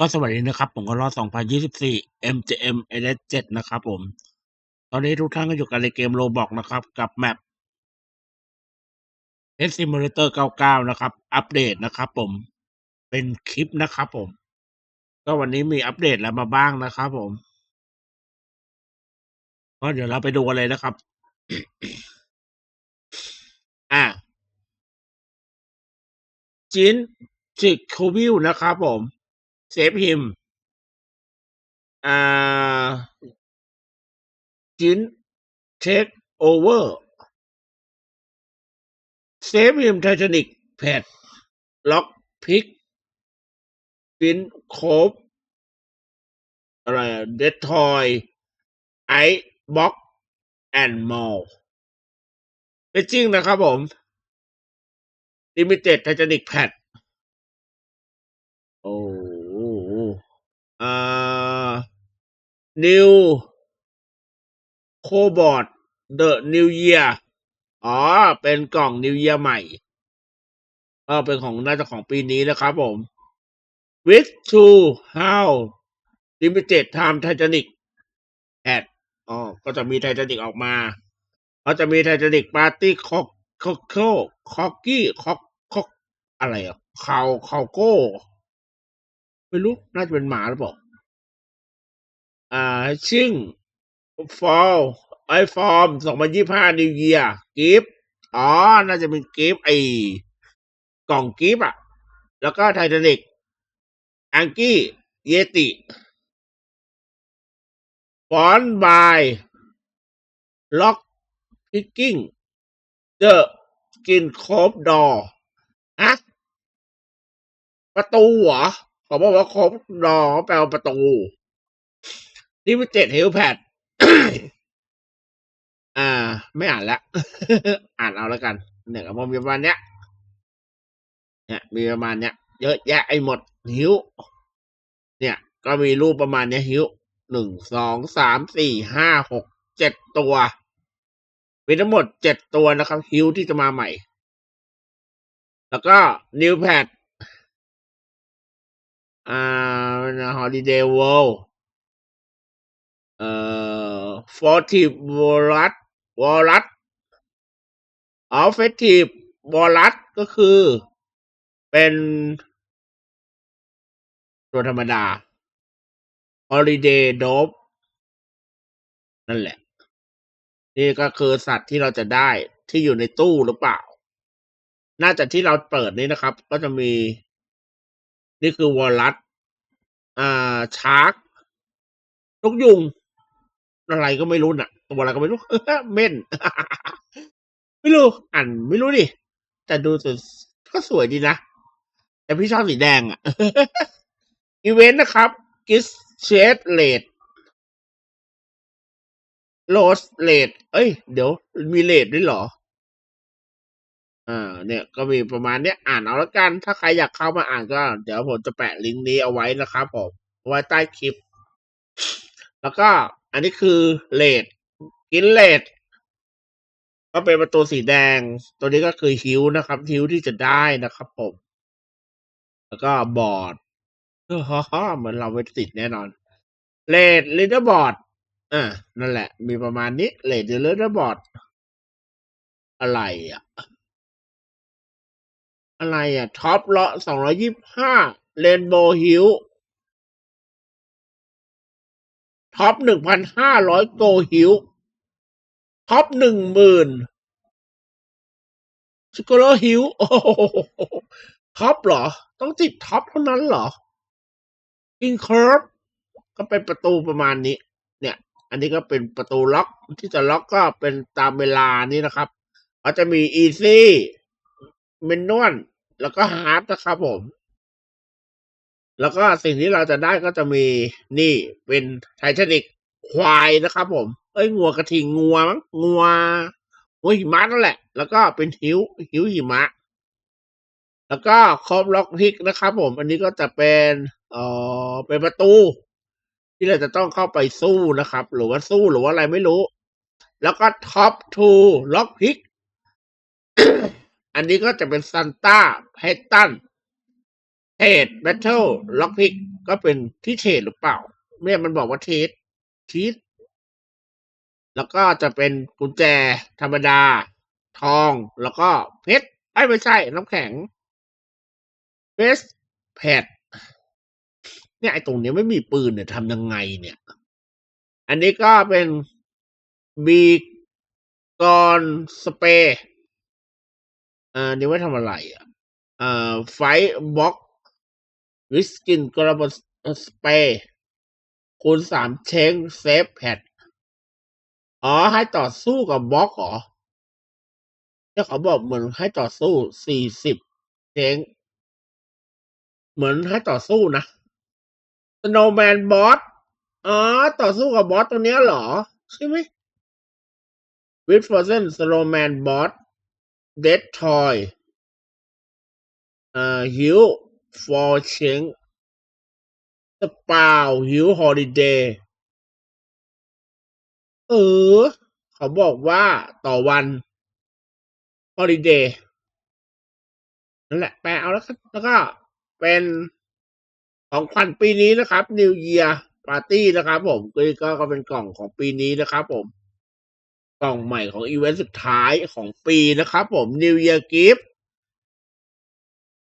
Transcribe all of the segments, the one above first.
ก็สวัสดีนะครับ ผมก็รอด2024 MJM LS 7นะครับผม ตอนนี้ทุกท่านก็อยู่กันในเกมโรบอกนะครับ กับแมป S i m u l a t o r 99 นะครับ อัปเดตนะครับผม เป็นคลิปนะครับผม ก็วันนี้มีอัปเดตอะไรมาบ้างนะครับผม ก็เดี๋ยวเราไปดูกันเลยนะครับ อะจินจิกโควิลนะครับผม เซฟฮิมอ่า จินเทคโอเวอร์เซฟฮิมไททานิกแพดล็อกพิกจินโคบอะไรเดททอยไอบ็อกแอนด์มอลเป็นจริงนะครับผม Limited Titanic Pad โอ้ อ่า New Cobalt The New Year อ๋อ เป็นกล่อง New Year ใหม่ก็เป็นของน่าจะของปีนี้นะครับผม With to How Limited Time Titanic Ad อ๋อ ก็จะมีไททานิกออกมา ก็จะมีไททานิกปาร์ตี้คอกคอกโคคอกกี้คอกคอกอะไรอะคาวคาวโก้ ไม่รู้ น่าจะเป็นหมาหรือเปล่า อ่า ชิงฟอล ไอฟอร์มสองพันยี่ห้านิวเยียกิฟอ๋อ น่าจะเป็นกิฟไอกล่องกิฟอะแล้วก็ไททานิกอังกี้ เยติฟอนบายล็อกพิกกิ้งเดอะกินครบดอฮะประตูเหรอ เขาบอกว่าครบดอแปลว่าประตู นี่เป็นเจ็ดเฮลแพดอ่า ไม่อ่านละ อ่านเอาแล้วกันเนี่ยก็มีประมาณเนี้ยเนี่ยมีประมาณเนี้ยเยอะแยะไอ้หมดหิว เนี่ย ก็มีรูปประมาณเนี้ยหิวหนึ่งสองสามสี่ห้าหกเจ็ดตัวมีทั้งหมดเจ็ดตัวนะครับ ฮิวที่จะมาใหม่ แล้วก็นิวแพด อ่าฮอลิเดย์เวิลด์เอ่อฟอร์ทีวอลัสวอลัสออฟเฟทีฟวอลัสก็คือ เป็นตัวธรรมดา Holiday Dope นั่นแหละ นี่ก็คือสัตว์ที่เราจะได้ที่อยู่ในตู้หรือเปล่า น่าจะที่เราเปิดนี้นะครับ ก็จะมี นี่คือวอลลัสอ่าชาร์กนกยุง อะไรก็ไม่รู้น่ะตัวอะไรก็ไม่รู้เม่น ไม่รู้อ่านไม่รู้ดิ แต่ดูสวยก็สวยดีนะ แต่พี่ชอบสีแดงอะอีเวนต์นะครับกิสเชดเลดโรสเลดเอ้ย เดี๋ยวมีเลดด้วยเหรอ อ่าเนี่ยก็มีประมาณเนี้ยอ่านเอาละกัน ถ้าใครอยากเข้ามาอ่านก็ เดี๋ยวผมจะแปะลิงก์นี้เอาไว้นะครับผมไว้ใต้คลิป แล้วก็อันนี้คือเลดกินเลดก็เป็นประตูสีแดง ตัวนี้ก็คือฮิวนะครับฮิวที่จะได้นะครับผม แล้วก็บอร์ดเฮ่าเหมือนเราไม่ติดแน่นอนเลดลิเดอร์บอร์ดอ่านั่นแหละ มีประมาณนี้เลดลิเดอร์บอร์ดอะไรอะ อะไรอะ ท็อปเลาะสองร้อยี่ห้าเรนโบว์ฮิลท็อปหนึ่งพันห้าร้อยโกฮิลท็อปหนึ่งหมื่นสกอร์ฮิลโอ้โหท็อปเหรอ ต้องติดท็อปเท่านั้นเหรออินเคิร์ฟก็เป็นประตูประมาณนี้ เนี่ย อันนี้ก็เป็นประตูล็อกที่จะล็อกก็เป็นตามเวลานี้นะครับ ก็จะมีอีซี่ เมนนวลแล้วก็ฮาร์ดนะครับผม แล้วก็สิ่งที่เราจะได้ก็จะมีนี่เป็นไททานิกควายนะครับผม เอ้ยงัวกระทิงงัวมั้งงัวงัวหิมะนั่นแหละ แล้วก็เป็นหิวหิวหิมะ แล้วก็ครอบล็อกพิกนะครับผม อันนี้ก็จะเป็นเอ่อเป็นประตู ที่เราจะต้องเข้าไปสู้นะครับ หรือว่าสู้หรือว่าอะไรไม่รู้ แล้วก็ท็อปทูล็อกพิก อันนี้ก็จะเป็นซันต้าเพตันเทดแบทเทิลล็อกพิกก็เป็นที่เทดหรือเปล่าเนี่ยมันบอกว่าเทรดทีสแล้วก็จะเป็นกุญแจธรรมดา ทองแล้วก็เพชรไอ้ไม่ใช่น้ำแข็งเฟสแพดเนี่ยไอ้ตรงนี้ไม่มีปืนเนี่ยทำยังไงเนี่ย อันนี้ก็เป็นบีกอนสเปร์ อ่านี่ไว้ทำอะไรอะอ่าไฟบ็อกวิสกินกระบสเปร์คูณสามเชงเซฟแพดอ๋อ ให้ต่อสู้กับบล็อกเหรอที่เขาบอกเหมือนให้ต่อสู้สี่สิบเชงเหมือนให้ต่อสู้นะ Snowman Boss อ๋อ ต่อสู้กับบอสตัวเนี้ยเหรอ ใช่ไหม With Frozen Snowman Boss Dead Toy อ่า Hill for Cheng สปาว Hill Holiday เออ เขาบอกว่าต่อวัน Holiday นั่นแหละ แปลเอาแล้วกันแล้วก็เป็นของขวัญปีนี้นะครับ New Year Party นะครับผมก็ก็เป็นกล่องของปีนี้นะครับผม กล่องใหม่ของอีเวนต์สุดท้ายของปีนะครับผม New Year Gift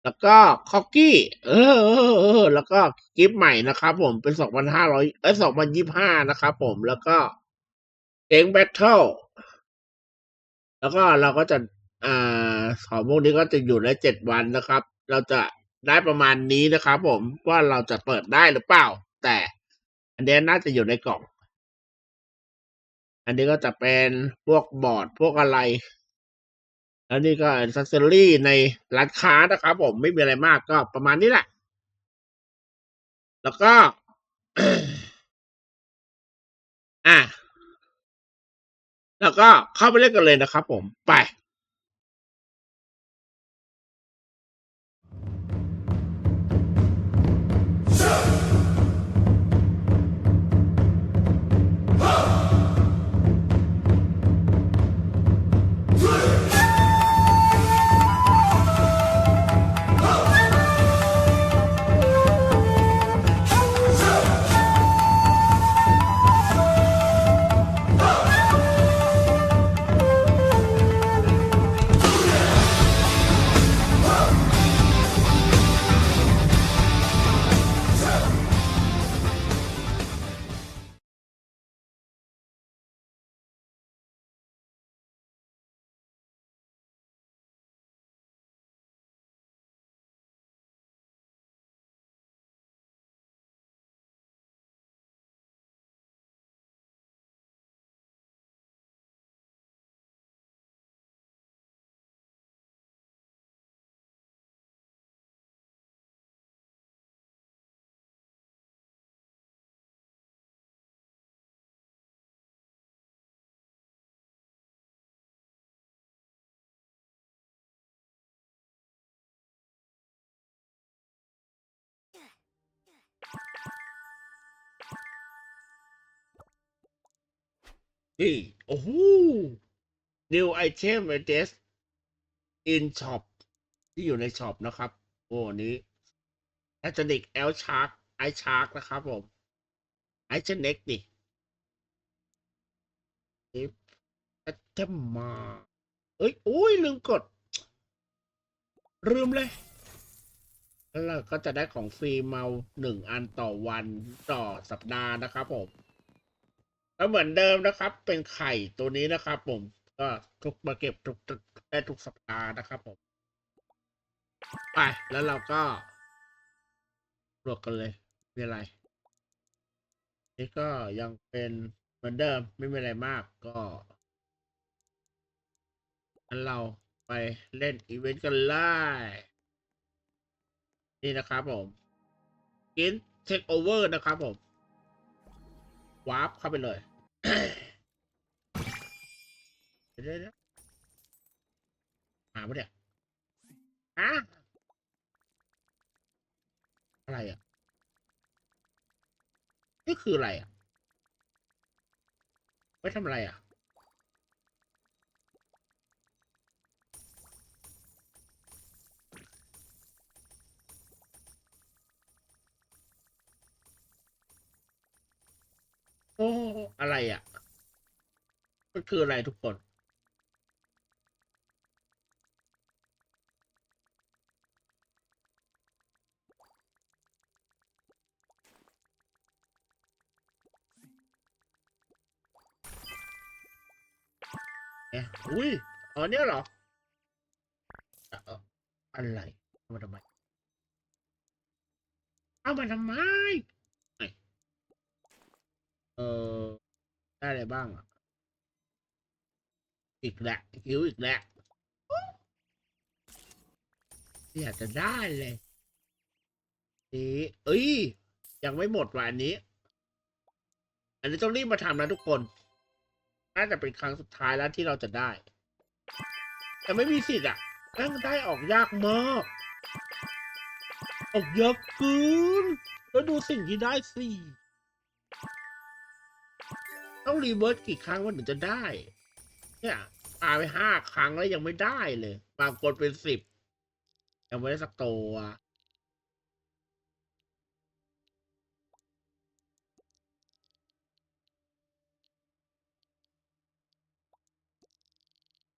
แล้วก็คอกกี้เออเออเออ แล้วก็กิฟต์ใหม่นะครับผมเป็นสองพันห้าร้อยเอ้สองพันยี่ห้านะครับผมแล้วก็เอ็งแบทเทิลแล้วก็เราก็จะอ่าของพวกนี้ก็จะอยู่ได้เจ็ดวันนะครับ เราจะได้ประมาณนี้นะครับผมว่าเราจะเปิดได้หรือเปล่า แต่อันนี้น่าจะอยู่ในกล่อง อันนี้ก็จะเป็นพวกบอร์ดพวกอะไรแล้วนี่ก็ซักเซอรี่ในร้านค้านะครับผมไม่มีอะไรมากก็ประมาณนี้แหละ แล้วก็ อะแล้วก็เข้าไปเล่นกันเลยนะครับผมไป นี่ โอ้โห new item a d r e s s in shop ที่อยู่ในช็อปนะครับ โอ้นี้ a t o n i c L Shark i Shark นะครับผม i c h a n e x นี่นี่ a t e มาเอ้ย โอ้ย ลืมกด ลืมเลยแล้วก็จะได้ของฟรีเมาหนึ่งอันต่อวันต่อสัปดาห์นะครับผม แล้วเหมือนเดิมนะครับ เป็นไข่ตัวนี้นะครับผมก็ทุกมาเก็บทุกได้ทุกสัปดาห์นะครับผมไปแล้วเราก็รวกกันเลยมีอะไร นี่ก็ยังเป็นเหมือนเดิมไม่มีอะไรมากก็งั้นเราไปเล่นอีเวนต์กันเลยนี่นะครับผมกินเทคโอเวอร์นะครับผม วาร์ปเข้าไปเลยเดี๋ยวเดี๋ยวมาปะเนี่ยอะอะไรอะ นี่คืออะไรอะ ไว้ทำอะไรอะ อะไรอะ มันคืออะไรทุกคนเอ๊อุ้ยอ๋อเนี่ยเหรอ อะไรเอามาทำไม เอามาทำไม เออได้อะไรบ้างอะ อีกแล้วหิวอีกแล้วอยากจะได้เลยนี่เอ้ย ยังไม่หมดวันนี้ อันนี้ต้องรีบมาทำนะทุกคน น่าจะเป็นครั้งสุดท้ายแล้วที่เราจะได้ แต่ไม่มีสิทธิ์อะนั่งได้ออกยากมาก ออกเยอะเกินแล้วดูสิ่งที่ได้สิ ต้องรีเวิร์สกี่ครั้งวันถึงจะได้ เนี่ยปาไปห้าครั้งแล้วยังไม่ได้เลยบางคนเป็นสิบยังไม่ได้สักตัว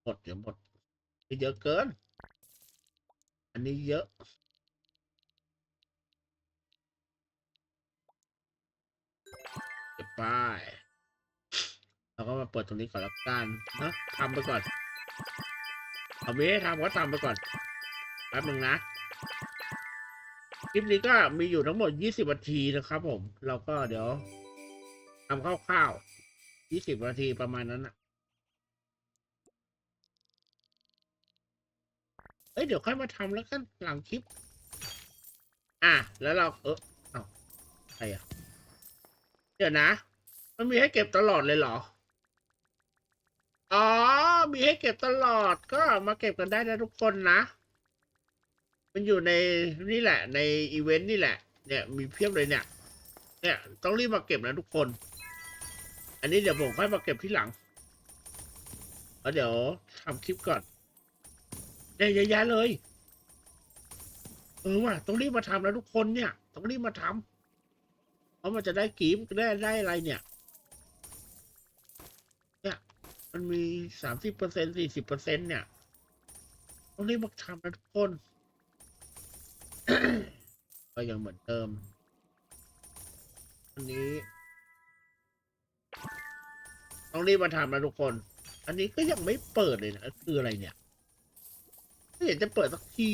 หมดเดี๋ยวหมดเยอะเกิน อันนี้เยอะเก็บป้าย เราก็มาเปิดตรงนี้ก่อนละกันนะทำไปก่อนเอาไม่ให้ทำก็ทำไปก่อนแป๊บนึงนะคลิปนี้ก็มีอยู่ทั้งหมด 20นาทีนะครับผม เราก็เดี๋ยวทำคร่าวๆ20นาทีประมาณนั้นนะเอ้ยเดี๋ยวค่อยมาทำแล้วกันหลังคลิป อะ แล้วเราเออเอาใครอะเดี๋ยวนะ มันมีให้เก็บตลอดเลยเหรอ อ๋อ มีให้เก็บตลอดก็มาเก็บกันได้นะทุกคนนะ มันอยู่ในนี่แหละ ในอีเวนต์นี่แหละ เนี่ยมีเพียบเลยเนี่ย เนี่ยต้องรีบมาเก็บนะทุกคน อันนี้เดี๋ยวผมค่อยมาเก็บที่หลังแล้วเดี๋ยวทำคลิปก่อนเนี่ยยอะแยะเลยเออว่ะต้องรีบมาทำนะทุกคนเนี่ย ต้องรีบมาทำเพราะมันจะได้กีมได้ได้อะไรเนี่ย มันมีสามสิบเปอร์เซ็นสี่สิบเปอร์เซ็นเนี่ยต้องรีบมาทำนะทุกคน ก็ยังเหมือนเดิม อันนี้ ต้องรีบมาทำนะทุกคน อันนี้ก็ยังไม่เปิดเลยนะ คืออะไรเนี่ยไม่เห็นจะเปิดสักที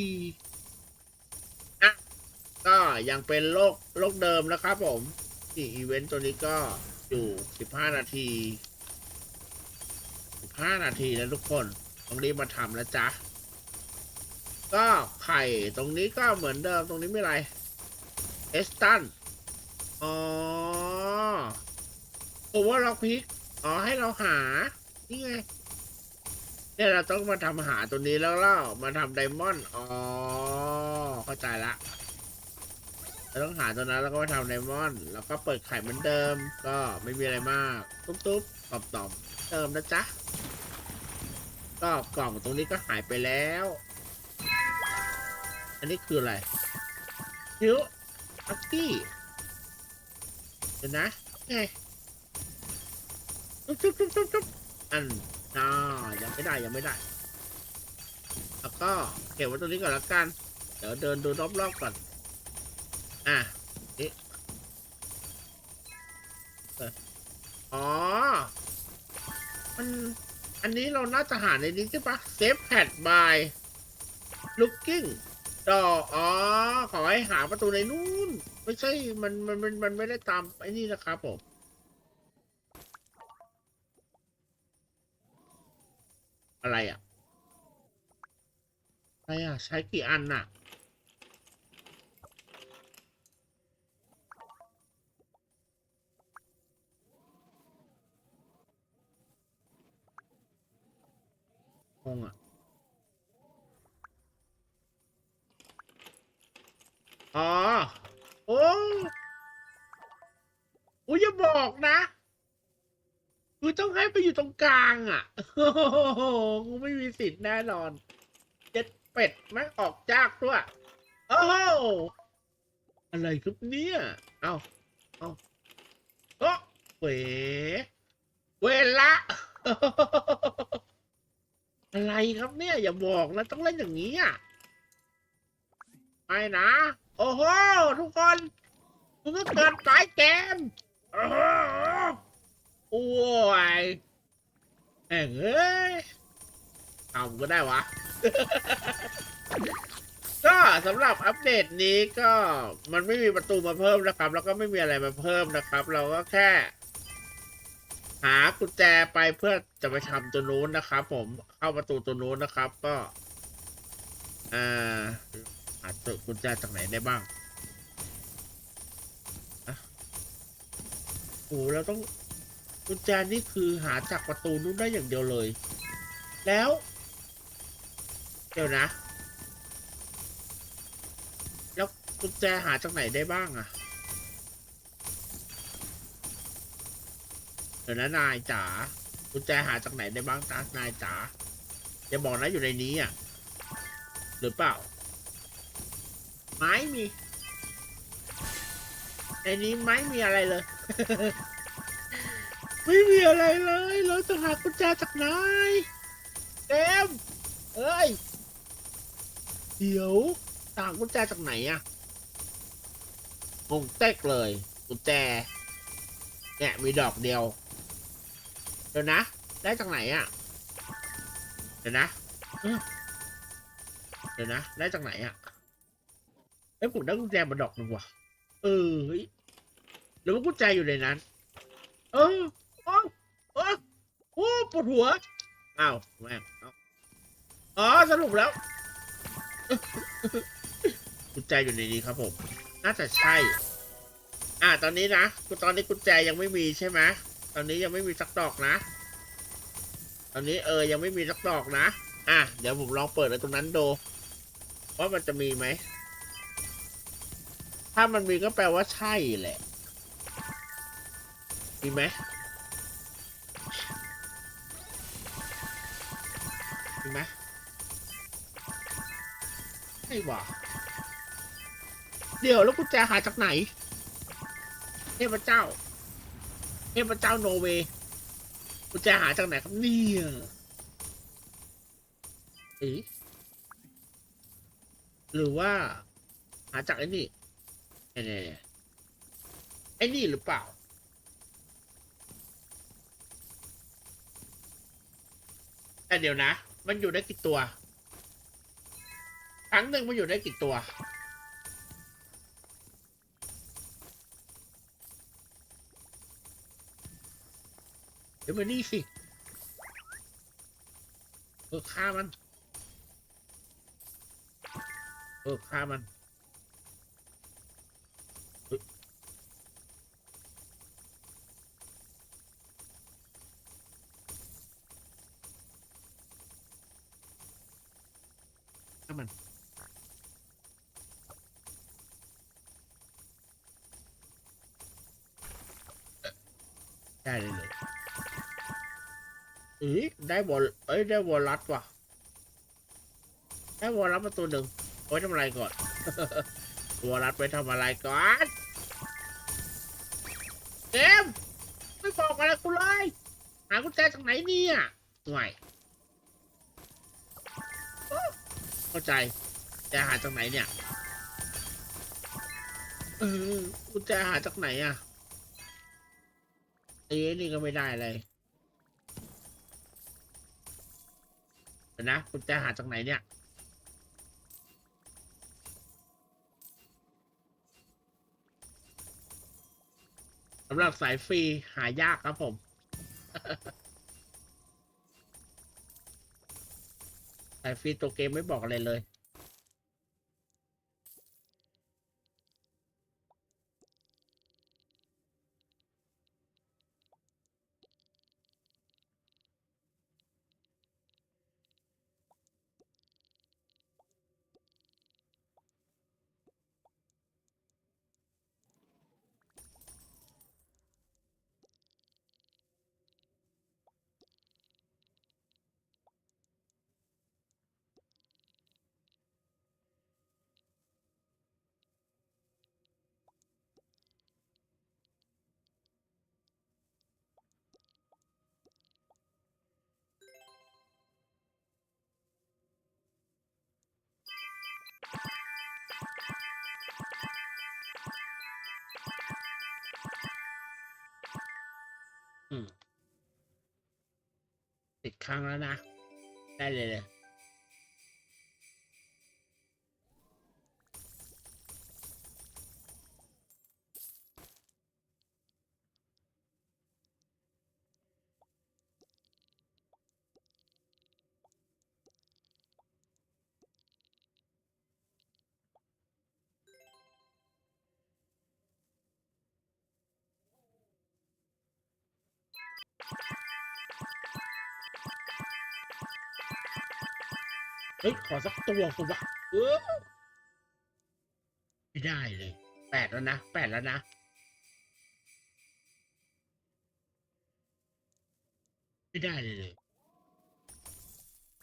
อะก็ยังเป็นโลกโลกเดิมนะครับผมนี่อีเวนต์ตัวนี้ก็อยู่สิบห้านาที ห้านาทีนะทุกคนต้องรีบมาทำแล้วจ๊ะก็ไข่ตรงนี้ก็เหมือนเดิมตรงนี้ไม่ไรเอสตันอ๋อผมว่าเราพลิกอ๋อให้เราหา นี่ไงเนี่ยเราต้องมาทำหาตัวนี้แล้วเรามาทำไดมอนด์อ๋อเข้าใจละเราต้องหาตัวนั้นแล้วก็มาทำไดมอนด์แล้วก็เปิดไข่เหมือนเดิม ก็ไม่มีอะไรมาก ตุ๊บตุ๊บตอบตอบเติมนะจ๊ะ ก็กล่องตรงนี้ก็หายไปแล้ว อันนี้คืออะไรฮิวอักกี้เดี๋ยวนะไงจุ๊บจุ๊บจุ๊บจุ๊บจุ๊บอันน่ายังไม่ได้ยังไม่ได้แล้วก็เก็บไว้ตรงนี้ก่อนละกัน เดี๋ยวเดินดูรอบๆก่อน อะนี่อ๋อ มัน อันนี้เราน่าจะหาในนี้ใช่ปะเซฟแพดบาย looking ดออ๋อ ขอให้หาประตูในนู้น ไม่ใช่ มัน มัน มันมันไม่ได้ตามไอ้นี่นะครับผม อะไรอะ อะไรอะ ใช้กี่อันน่ะ อ้ยอย่าบอกนะคือต้องให้ไปอยู่ตรงกลางอะโอ้โหกูไม่มีสิทธิ์แน่นอนเจ็ดเป็ดแม่งออกจากด้วยโอ้โหอะไรครับเนี่ยเอาเอาโอ้เป๋เวลาอะไรครับเนี่ย อย่าบอกนะต้องเล่นอย่างนี้อะไม่นะ โอ้โห ทุกคนคุณก็เกินสายเกม โอ้โหโอ้ยแห่งเอ้ยทำก็ได้วะ ก็สำหรับอัปเดตนี้ก็มันไม่มีประตูมาเพิ่มนะครับ แล้วก็ไม่มีอะไรมาเพิ่มนะครับ เราก็แค่ หากุญแจไปเพื่อจะไปทำตัวนู้นนะครับ ผมเข้าประตูตัวนู้นนะครับ ก็อ่าหาตัวกุญแจจากไหนได้บ้าง โอ้เราต้องกุญแจนี่คือหาจากประตูนู้นได้อย่างเดียวเลย แล้ว เดี๋ยวนะ แล้วกุญแจหาจากไหนได้บ้างอะเดี๋ยวนะนายจ๋ากุญแจหาจากไหนได้บ้างจ้านายจ๋าอย่าบอกนะอยู่ในนี้อะ หรือเปล่า ไม้มี ในนี้ไม้มีอะไรเลย ไม่มีอะไรเลย เราจะหากุญแจจากไหนเต็มเอ้ย เดี๋ยวหากุญแจจากไหนอะงงเต๊กเลย กุญแจ เนี่ยมีดอกเดียว เดี๋ยวนะ ได้จากไหนอะเดี๋ยวนะเอ้ยเดี๋ยวนะ ได้จากไหนอะเอ้ยผมได้กุญแจมาดอกหนึ่งว่ะ เออเฮ้ยหรือว่ากุญแจอยู่ในนั้น เออเออเออโอ้ปวดหัวอ้าวแม่งเอาอ๋อสรุปแล้วกุญแจอยู่ในนี้ครับผม น่าจะใช่ อ่า ตอนนี้นะตอนนี้กุญแจยังไม่มีใช่ไหมตอนนี้ยังไม่มีสักดอกนะ ตอนนี้เออยังไม่มีสักดอกนะ อะเดี๋ยวผมลองเปิดในตรงนั้นดูว่ามันจะมีไหม ถ้ามันมีก็แปลว่าใช่แหละ มีไหมมีไหมไม่ว่าเดี๋ยวแล้วกุญแจหาจากไหน เทพเจ้า เทพเจ้าโนเวย์กุญแจหาจากไหนครับเนี่ยหรือว่า หาจากไอ้นี่ เนี่ยไอ้นี่หรือเปล่า แต่เดี๋ยวนะ มันอยู่ได้กี่ตัว ครั้งหนึ่งมันอยู่ได้กี่ตัว เดี๋ยวมานี่สิเออฆ่ามัน เออฆ่ามัน ได้บอลเอ้ยได้วอลลัสว่ะได้วอลลัสมาตัวหนึ่งไว้ทำอะไรก่อนวอลลัสไปทำอะไรก่อนเกมไม่บอกอะไรกูเลยหากุญแจจากไหนเนี่ยห่วยเข้าใจจะหาจากไหนเนี่ยเออกุญแจหาจากไหนอะไอ้นี่ก็ไม่ได้เลย ยวนะคุณจะหาจากไหนเนี่ย สำหรับสายฟรีหายากครับผม สายฟรีตัวเกมไม่บอกอะไรเลย ติดครั้งแล้วนะ ได้เลยเลย เฮ้ยขอสักตัวสิวะเออไม่ได้เลยแปดแล้วนะแปดแล้วนะไม่ได้เลยเลย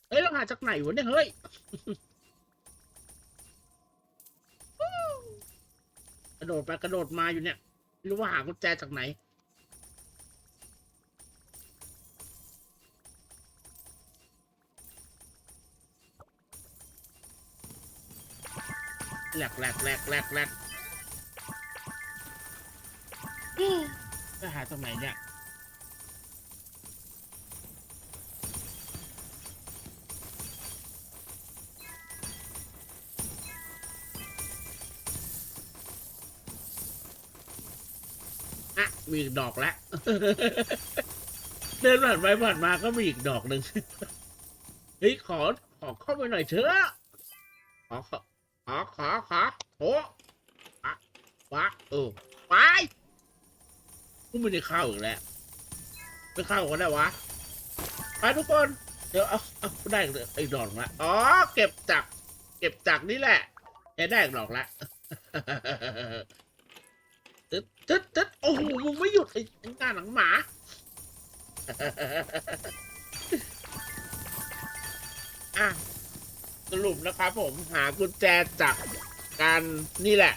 เฮ้ยเราหาจากไหนวะเนี่ยเฮ้ยกระโดดไปกระโดดมาอยู่เนี่ยไม่รู้ว่าหากุญแจจากไหน แหลกแหลกแหลกแหลกแหลกจะหาตรงไหนเนี่ยอะมีอีกดอกแล้ว เดินผ่านไปผ่านมาก็มีอีกดอกหนึ่งเฮ้ยขอขอเข้าไปหน่อยเถอะขอขอ ขอขอขอโอ้ปะปะเออไปกูไม่ได้เข้าอีกแล้วไม่เข้าก็ได้วะไปทุกคน เดี๋ยวเอาเอาได้ไอ้ดอกละอ๋อเก็บจากเก็บจากนี่แหละเอ้ได้อีกดอกละตึ๊ดตึ๊ดตึ๊ดโอ้โหมึงไม่หยุดไอ้ไอ้งานหลังหมาอะ สรุปนะครับผมหากุญแจจากการนี่แหละ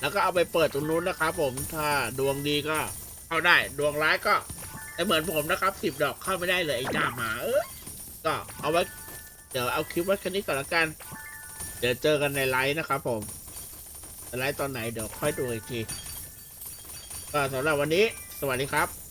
แล้วก็เอาไปเปิดตรงนู้นนะครับผมถ้าดวงดีก็เข้าได้ดวงร้ายก็แต่เหมือนผมนะครับสิบดอกเข้าไม่ได้เลยไอ้หน้าหมาเออก็เอาไว้เดี๋ยวเอาคลิปไว้แค่นี้ก่อนละกัน เดี๋ยวเจอกันในไลฟ์นะครับผมไลฟ์ตอนไหนเดี๋ยวค่อยดูอีกทีก็สำหรับวันนี้ สวัสดีครับ